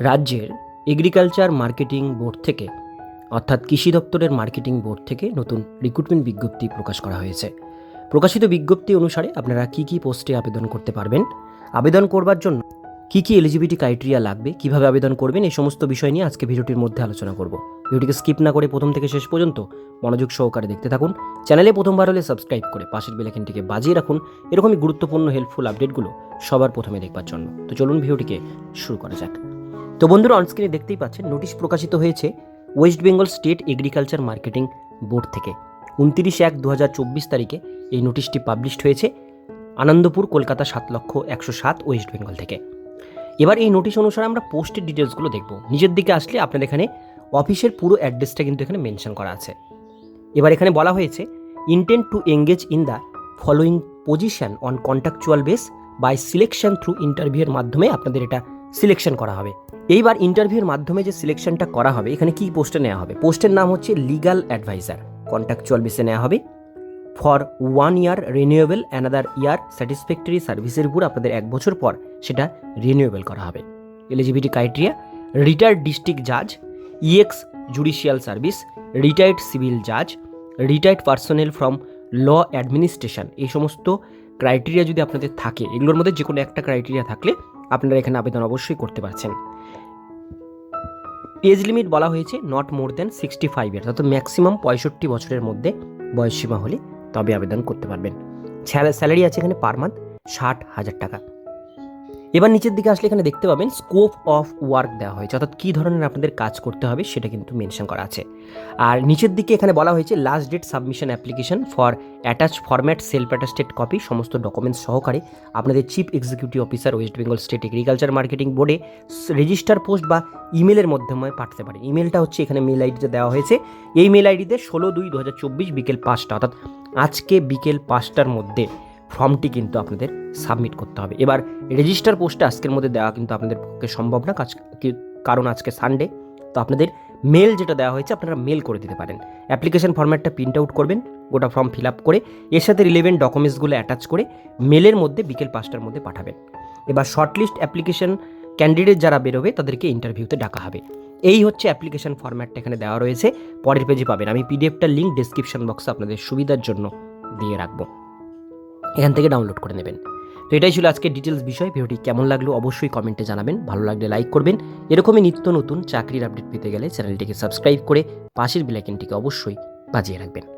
রাজ্যের agriculture marketing board থেকে, অর্থাৎ কৃষি দপ্তরের মার্কেটিং বোর্ড থেকে নতুন রিক্রুটমেন্ট বিজ্ঞপ্তি প্রকাশ করা হয়েছে। প্রকাশিত বিজ্ঞপ্তি অনুসারে আপনারা কি কি পোস্টে আবেদন করতে পারবেন, আবেদন করবার জন্য কি কি এলিজিবিলিটি ক্রাইটেরিয়া লাগবে, কীভাবে আবেদন করবেন, এই সমস্ত বিষয় নিয়ে আজকে ভিডিওটির মধ্যে আলোচনা করব। ভিডিওটিকে স্কিপ না করে প্রথম থেকে শেষ পর্যন্ত মনোযোগ সহকারে দেখতে থাকুন। চ্যানেলে প্রথমবার হলে সাবস্ক্রাইব করে পাশের বেলাইকনটিকে বাজিয়ে রাখুন। এরকমই গুরুত্বপূর্ণ হেল্পফুল আপডেটগুলো সবার প্রথমে দেখবার জন্য। তো চলুন ভিডিওটিকে শুরু করা যাক। তো বন্ধুরা অনস্ক্রিনে দেখতেই পাচ্ছেন নোটিশ প্রকাশিত হয়েছে West Bengal state agriculture marketing board থেকে। উনতিরিশ এক দু তারিখে এই নোটিশটি পাবলিশড হয়েছে আনন্দপুর, কলকাতা, সাত লক্ষ একশো সাত ওয়েস্ট বেঙ্গল থেকে। এবার এই নোটিশ অনুসারে আমরা পোস্টের ডিটেলসগুলো দেখব। নিজের দিকে আসলে আপনার এখানে অফিসের পুরো অ্যাড্রেসটা কিন্তু এখানে মেনশন করা আছে। এবার এখানে বলা হয়েছে intent to engage in the following position on contractual base by selection through ইন্টারভিউয়ের মাধ্যমে আপনাদের এটা সিলেকশন করা হবে। এইবার ইন্টারভিউর মাধ্যমে যে সিলেকশনটা করা হবে, এখানে কি পোস্টে নেওয়া হবে? পোস্টের নাম হচ্ছে লিগাল অ্যাডভাইজার কন্ট্রাকচুয়াল বেসে নেওয়া হবে। For one year renewable another year satisfactory সার্ভিসের উপর আপনাদের এক বছর পর সেটা রিনিউয়েবল করা হবে। এলিজিবিলিটি ক্রাইটেরিয়া রিটায়ার্ড ডিস্ট্রিক্ট জাজ EX judicial service retired civil জাজ retired personnel from law administration এই সমস্ত ক্রাইটেরিয়া যদি আপনাদের থাকে, এগুলোর মধ্যে যে কোনো একটা ক্রাইটেরিয়া থাকলে আপনারা এখানে আবেদন অবশ্যই করতে পারছেন। এজ লিমিট বলা হয়েছে not more than sixty five years অর্থাৎ ম্যাক্সিমাম পঁয়ষট্টি বছরের মধ্যে বয়সসীমা হলে তবে আবেদন করতে পারবেন। স্যালারি আছে এখানে পার মান্থ ষাট হাজার টাকা। এবার নিচের দিকে আসলে এখানে দেখতে পাবেন স্কোপ অফ ওয়ার্ক দেওয়া হয়েছে। অর্থাৎ কী ধরনের আপনাদের কাজ করতে হবে সেটা কিন্তু মেনশন করা আছে। আর নিচের দিকে এখানে বলা হয়েছে last date submission application for attach format self attested copy সমস্ত ডকুমেন্টস সহকারে আপনাদের chief executive officer West Bengal state agriculture marketing বোর্ডে রেজিস্টার পোস্ট বা ইমেলের মাধ্যমে পাঠাতে পারেন। ইমেলটা হচ্ছে এখানে মেল আইডিতে দেওয়া হয়েছে। এই মেল আইডিতে ষোলো দুই দু বিকেল পাঁচটা, অর্থাৎ আজকে বিকেল পাঁচটার মধ্যে ফর্মটি কিন্তু আপনাদের সাবমিট করতে হবে। এবার রেজিস্টার পোস্টটা আজকের মধ্যে দেওয়া কিন্তু আপনাদের পক্ষে সম্ভব না, কাজ কারণ আজকে সানডে তো আপনাদের মেল যেটা দেওয়া হয়েছে আপনারা মেল করে দিতে পারেন। অ্যাপ্লিকেশন ফর্ম্যাটটা প্রিন্ট আউট করবেন, গোটা ফর্ম ফিল আপ করে, এর সাথে রিলেভেন্ট ডকুমেন্টসগুলো অ্যাটাচ করে মেলের মধ্যে বিকেল পাঁচটার মধ্যে পাঠাবেন। এবার শর্টলিস্ট অ্যাপ্লিকেশন ক্যান্ডিডেট যারা বেরোবে তাদেরকে ইন্টারভিউতে ডাকা হবে। এই হচ্ছে অ্যাপ্লিকেশন ফর্ম্যাটটা এখানে দেওয়া রয়েছে, পরের পেজে পাবেন। আমি পিডিএফটার লিঙ্ক ডিসক্রিপশন বক্সে আপনাদের সুবিধার জন্য দিয়ে রাখব। এখান থেকে ডাউনলোড করে নেবেন। তো এটাই ছিল আজকে ডিটেলস বিষয়। ভিডিওটি কেমন লাগল অবশ্যই কমেন্টে জানাবেন। ভালো লাগলে লাইক করবেন। এরকমই নিত্য নতুন চাকরির আপডেট পেতে গেলে চ্যানেলটিকে সাবস্ক্রাইব করে পাশের বিলাইকেনটিকে অবশ্যই বাজিয়ে রাখবেন।